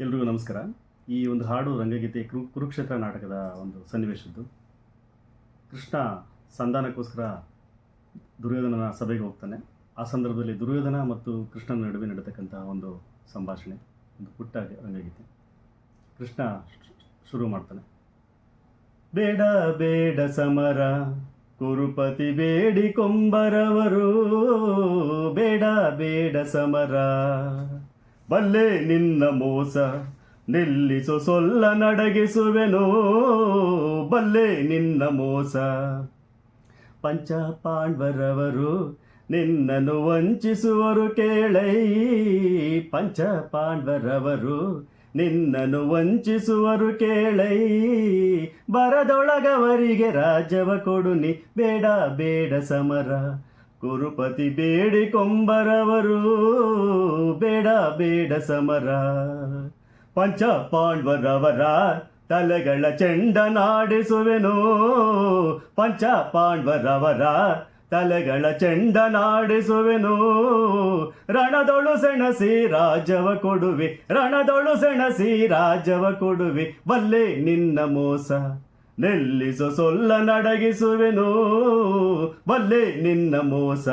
ಎಲ್ರಿಗೂ ನಮಸ್ಕಾರ. ಈ ಒಂದು ಹಾಡು ರಂಗಗೀತೆ ಕುರು, ಕುರುಕ್ಷೇತ್ರ ನಾಟಕದ ಒಂದು ಸನ್ನಿವೇಶದ್ದು. ಕೃಷ್ಣ ಸಂಧಾನಕ್ಕೋಸ್ಕರ ದುರ್ಯೋಧನನ ಸಭೆಗೆ ಹೋಗ್ತಾನೆ. ಆ ಸಂದರ್ಭದಲ್ಲಿ ದುರ್ಯೋಧನ ಮತ್ತು ಕೃಷ್ಣನ ನಡುವೆ ನಡೀತಕ್ಕಂಥ ಒಂದು ಸಂಭಾಷಣೆ, ಒಂದು ಪುಟ್ಟ ರಂಗಗೀತೆ. ಕೃಷ್ಣ ಶುರು ಮಾಡ್ತಾನೆ. ಬೇಡ ಬೇಡ ಸಮರ, ಕುರುಪತಿ ಬೇಡಿ ಕೊಂಬರವರು. ಬೇಡ ಬೇಡ ಸಮರ. ಬಲ್ಲೆ ನಿನ್ನ ಮೋಸ, ನಿಲ್ಲಿಸು ಸೊಲ್ಲ ನಡಗಿಸುವೆನೋ. ಬಲ್ಲೆ ನಿನ್ನ ಮೋಸ. ಪಂಚ ಪಾಂಡವರವರು ನಿನ್ನನ್ನು ವಂಚಿಸುವರು ಕೇಳೈ. ಪಂಚ ಪಾಂಡವರವರು ನಿನ್ನನ್ನು ವಂಚಿಸುವರು ಕೇಳೈ. ಬರದೊಳಗವರಿಗೆ ರಾಜವ ಕೊಡುನಿ ಬೇಡ ಬೇಡ ಸಮರ. ಕುರುಪತಿ ಬೇಡಿ ಕೊಂಬರವರು, ಬೇಡ ಬೇಡ ಸಮರ. ಪಂಚ ಪಾಂಡವರವರ ತಲೆಗಳ ಚೆಂಡ ನಾಡಿಸುವೆನು. ಪಂಚ ಪಾಂಡವರವರ ತಲೆಗಳ ಚೆಂಡ ನಾಡಿಸುವೆನು. ರಣದೊಳು ಸೆಣಸಿ ರಾಜವ ಕೊಡುವೆ, ರಣದೊಳು ಸೆಣಸಿ ರಾಜವ ಕೊಡುವೆ. ಬಲ್ಲೆ ನಿನ್ನ ಮೋಸ. ನಿಲ್ಲಿಸು ಸೊಲ್ಲ ನಡಗಿಸುವೆನು ಬಲ್ಲೆ ನಿನ್ನ ಮೋಸ.